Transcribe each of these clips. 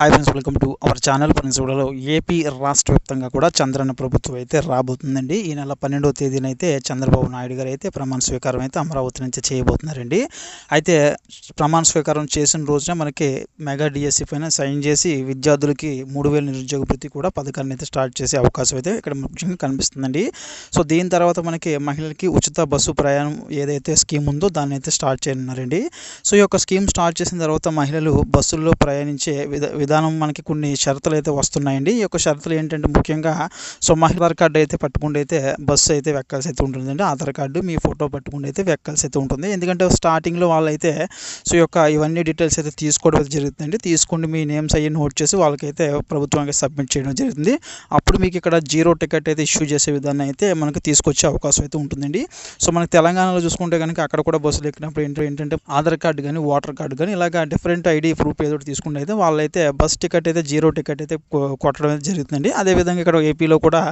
Hi friends welcome to our channel friends కూడా AP రాష్ట్ర వ్యాప్తంగా కూడా చంద్రన్న ప్రభుత్వం అయితే రాబోతుందండి. ఈ నెల పన్నెండవ తేదీన అయితే చంద్రబాబు నాయుడు గారు అయితే ప్రమాణ స్వీకారం అయితే అమరావతి నుంచి చేయబోతున్నారండి. అయితే ప్రమాణ స్వీకారం చేసిన రోజున మనకి మెగా డిఎస్సి పైన సైన్ చేసి విద్యార్థులకి మూడు వేల నిరుద్యోగ వృత్తి కూడా పథకాన్ని అయితే స్టార్ట్ చేసే అవకాశం అయితే ఇక్కడ ముఖ్యంగా కనిపిస్తుందండి. సో దీని తర్వాత మనకి మహిళలకి ఉచిత బస్సు ప్రయాణం ఏదైతే స్కీమ్ ఉందో దాన్ని అయితే స్టార్ట్ చేయనున్నారండి. సో ఈ యొక్క స్కీమ్ స్టార్ట్ చేసిన తర్వాత మహిళలు బస్సుల్లో ప్రయాణించే విధ విధానం మనకి కొన్ని షరతులు అయితే వస్తున్నాయండి. ఈ యొక్క షరతులు ఏంటంటే ముఖ్యంగా సో మహిళ కార్డు అయితే పట్టుకుంటే అయితే బస్సు అయితే వెక్కాల్సి అయితే ఉంటుందండి. ఆధార్ కార్డు మీ ఫోటో పట్టుకుంటే అయితే వెక్కాల్సి అయితే ఉంటుంది. ఎందుకంటే స్టార్టింగ్లో వాళ్ళైతే సో యొక్క ఇవన్నీ డీటెయిల్స్ అయితే తీసుకోవడం అయితే జరుగుతుందండి. తీసుకుని మీ నేమ్స్ అయ్యి నోట్ చేసి వాళ్ళకైతే ప్రభుత్వానికి సబ్మిట్ చేయడం జరుగుతుంది. అప్పుడు మీకు ఇక్కడ జీరో టికెట్ అయితే ఇష్యూ చేసే విధానం అయితే మనకు తీసుకొచ్చే అవకాశం అయితే ఉంటుందండి. సో మనకి తెలంగాణలో చూసుకుంటే కనుక అక్కడ కూడా బస్సులు ఎక్కినప్పుడు ఏంటంటే ఏంటంటే ఆధార్ కార్డు కానీ ఓటర్ కార్డు కానీ ఇలాగ డిఫరెంట్ ఐడి ప్రూఫ్ ఏదో తీసుకుంటే అయితే వాళ్ళైతే బస్ టికెట్ అయితే జీరో టికెట్ అయితే కొట్టడం అయితే జరుగుతుందండి. అదేవిధంగా ఇక్కడ ఏపీలో కూడా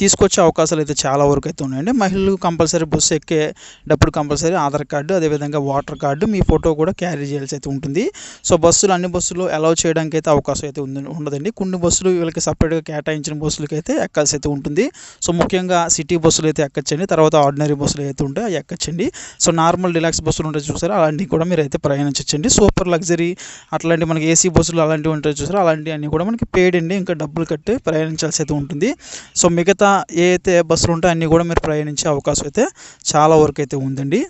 తీసుకొచ్చే అవకాశాలు అయితే చాలా వరకు అయితే ఉన్నాయండి. మహిళలు కంపల్సరీ బస్సు ఎక్కేటప్పుడు కంపల్సరీ ఆధార్ కార్డు అదేవిధంగా ఓటర్ కార్డు మీ ఫోటో కూడా క్యారీ చేయాల్సి అయితే ఉంటుంది. సో బస్సులు అన్ని బస్సులు అలౌ చేయడానికి అయితే అవకాశం అయితే ఉంది ఉండదండి. కొన్ని బస్సులు వీళ్ళకి సపరేట్గా కేటాయించిన బస్సులకి అయితే ఎక్కాల్సి అయితే ఉంటుంది. సో ముఖ్యంగా సిటీ బస్సులు అయితే ఎక్కచ్చండి. తర్వాత ఆర్డినరీ బస్సులు అయితే ఉంటాయి అవి ఎక్కచ్చండి. సో నార్మల్ డిలాక్స్ బస్సులు ఉంటాయి చూసారా అలాంటివి కూడా మీరు అయితే ప్రయాణించండి సూపర్ లగ్జరీ అట్లాంటి మనకి ఏసీ బస్సులు అలాంటివి ఉంటాయి చూసారా? అలాంటివి అన్నీ కూడా మనకి పేడ్ అండి. ఇంకా డబ్బులు కట్టి ప్రయాణించాల్సి అయితే ఉంటుంది. సో మిగతా ఏ అయితే బస్సులు ఉంటాయో అన్నీ కూడా మీరు ప్రయాణించే అవకాశం అయితే చాలా వరకు అయితే ఉందండి.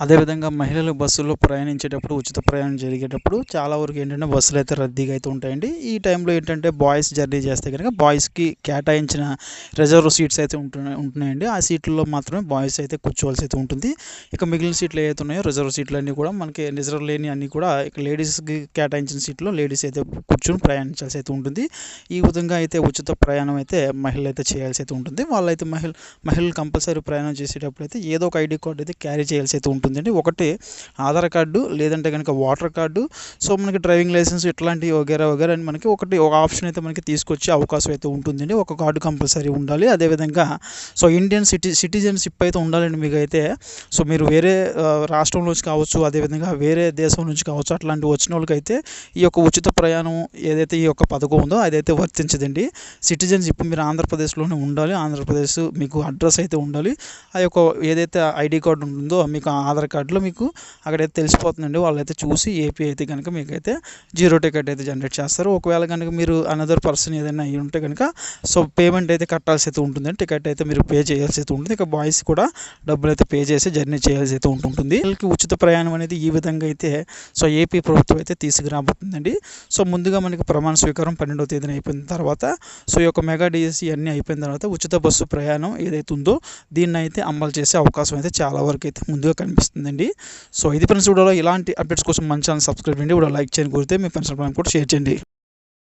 అదేవిధంగా మహిళలు బస్సులో ప్రయాణించేటప్పుడు ఉచిత ప్రయాణం జరిగేటప్పుడు చాలా వరకు ఏంటంటే బస్సులు అయితే రద్దీగా అయితే ఉంటాయండి. ఈ టైంలో ఏంటంటే బాయ్స్ జర్నీ చేస్తే కనుక బాయ్స్కి కేటాయించిన రిజర్వ్ సీట్స్ అయితే ఉంటున్నాయి ఉంటున్నాయండి. ఆ సీట్లలో మాత్రమే బాయ్స్ అయితే కూర్చోవాల్సి అయితే ఉంటుంది. ఇక మిగిలిన సీట్లు ఏవైతే ఉన్నాయో రిజర్వ్ సీట్లు అన్నీ కూడా మనకి రిజర్వ్ లేని అన్నీ కూడా ఇక లేడీస్కి కేటాయించిన సీట్లో లేడీస్ అయితే కూర్చొని ప్రయాణించాల్సి అయితే ఉంటుంది. ఈ విధంగా అయితే ఉచిత ప్రయాణం అయితే మహిళలు అయితే చేయాల్సి అయితే ఉంటుంది. వాళ్ళైతే మహిళ మహిళలు కంపల్సరీ ప్రయాణం చేసేటప్పుడు అయితే ఏదో ఒక ఐడి కార్డు అయితే క్యారీ చేయాల్సి అయితే ఉంటుందండి. ఒకటి ఆధార్ కార్డు లేదంటే కనుక ఓటర్ కార్డు. సో మనకి డ్రైవింగ్ లైసెన్స్ ఇట్లాంటి వగేరా వగేరా అని మనకి ఒకటి ఒక ఆప్షన్ అయితే మనకి తీసుకొచ్చే అవకాశం అయితే ఉంటుందండి. ఒక కార్డు కంపల్సరీ ఉండాలి. అదేవిధంగా సో ఇండియన్ సిటి సిటిజన్షిప్ అయితే ఉండాలండి మీకు అయితే సో మీరు వేరే రాష్ట్రం నుంచి కావచ్చు అదేవిధంగా వేరే దేశం నుంచి కావచ్చు అట్లాంటి వచ్చిన వాళ్ళకైతే ఈ యొక్క ఉచిత ప్రయాణం ఏదైతే ఈ యొక్క పథకం ఉందో అదైతే వర్తించదండి. సిటిజన్షిప్ మీరు ఆంధ్రప్రదేశ్లోనే ఉండాలి. ఆంధ్రప్రదేశ్ మీకు అడ్రస్ అయితే ఉండాలి. ఆ యొక్క ఏదైతే ఐడి కార్డు ఉంటుందో మీకు ఆ ఆధార్ కార్డులో మీకు అక్కడైతే తెలిసిపోతుందండి. వాళ్ళైతే చూసి ఏపీ అయితే కనుక మీకైతే జీరో టికెట్ అయితే జనరేట్ చేస్తారు. ఒకవేళ కనుక మీరు అనదర్ పర్సన్ ఏదైనా అయ్యి ఉంటే కనుక సో పేమెంట్ అయితే కట్టాల్సి అయితే ఉంటుందండి. టికెట్ అయితే మీరు పే చేయాల్సి అయితే ఉంటుంది. ఇక బాయ్స్ కూడా డబ్బులు అయితే పే చేసి జర్నీ చేయాల్సి అయితే ఉంటుంటుంది. వీళ్ళకి ఉచిత ప్రయాణం అనేది ఈ విధంగా అయితే సో ఏపీ ప్రభుత్వం అయితే తీసుకురాబోతుందండి. సో ముందుగా మనకి ప్రమాణ స్వీకారం పన్నెండవ తేదీన అయిపోయిన తర్వాత సో ఈ యొక్క మెగా డిఎస్సి అన్నీ అయిపోయిన తర్వాత ఉచిత బస్సు ప్రయాణం ఏదైతే ఉందో దీన్ని అయితే అమలు చేసే అవకాశం అయితే చాలా వరకు అయితే ముందుగా కనిపిస్తుందండి సో ఇది ఫ్రెండ్స్ వీడియోలో ఇలాంటి అప్డేట్స్ కోసం మంచి ఛానల్ సబ్స్క్రైబ్ చేయండి. వీడియో లైక్ చేయని కోరితే మీ ఫ్రెండ్స్ కూడా షేర్ చేయండి.